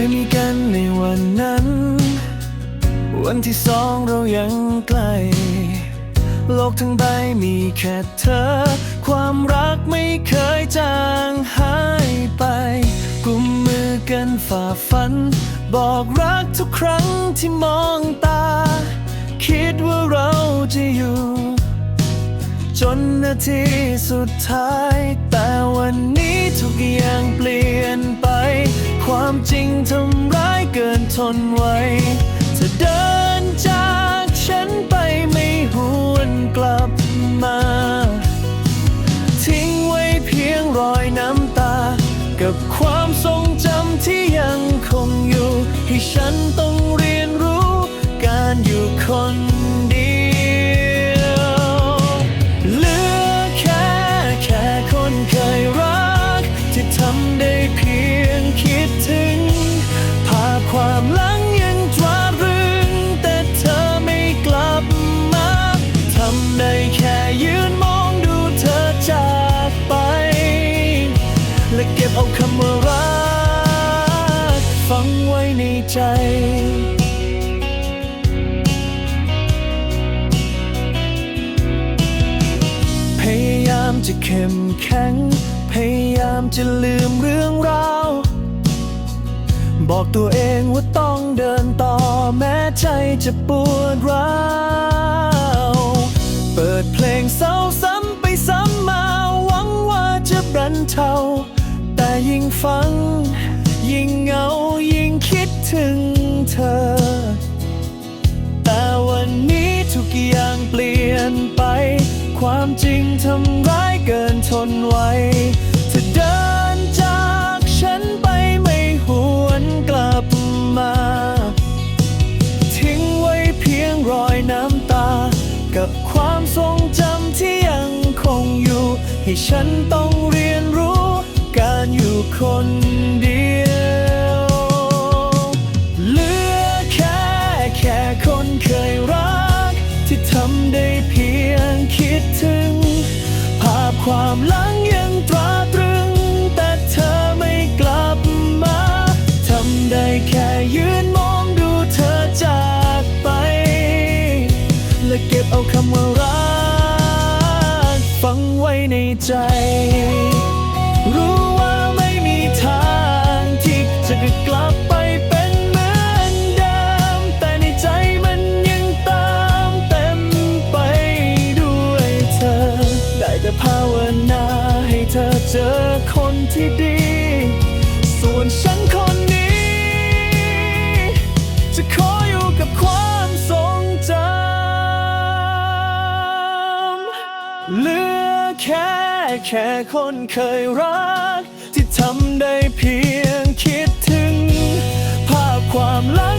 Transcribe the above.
ยมีกันในวันนั้น วันที่สองเรายังไกล โลกทั้งใบมีแค่เธอ ความรักไม่เคยจางหายไปกุมมือกันฝ่าฟัน บอกรักทุกครั้งที่มองตา คิดว่าเราจะอยู่ จนนาทีสุดท้ายแต่ นไวเธอเดินจากฉันไปไม่หวนกลับมา ทิ้งไว้เพียงรอยน้ำตา กับความทรงจำที่ยังคงอยู่ ให้ฉันต้องเรียนรู้การอยู่คนเดียวเหลือแค่แค่คนเคยรัก ที่ทำได้เพียงคิดถึง ความหลังยังตราตรึง แต่เธอไม่กลับมา ทำได้แค่ยืนมองดูเธอจากไป และเก็บเอาคำว่ารัก ฝังไว้ในใจพยายามจะเข้มแข็ง พยายามจะลืมเรื่องราว บอกตัวเองว่าต้องเดินต่อแม้ใจจะปวดร้าวเปิดเพลงเศร้าซ้ำไปซ้ำมาหวังว่าจะบรรเทาแต่ยิ่งฟัง ยิ่งเหงายิ่งคิดถึงเธอ แต่วันนี้ทุกอย่างเปลี่ยนไป ความจริงทำร้ายเกินทนไหว รอยน้ำตา กับความทรงจำที่ยังคงอยู่ ให้ฉันต้องเรียนรู้การอยู่คนเดียวเหลือแค่แค่คนเคยรัก ที่ทำได้เพียงคิดถึง ภาพความหลังยัง และเก็บเอาคำว่ารัก ฝังไว้ในใจ รู้ว่าไม่มีทางที่จะกลับไปเป็นเหมือนเดิม แต่ในใจมันยังตามเต็มไปด้วยเธอ ได้แต่ภาวนาให้เธอเจอคนที่ดี เหลือแค่แค่คนเคยรัก ที่ทำได้เพียงคิดถึง ภาพความลั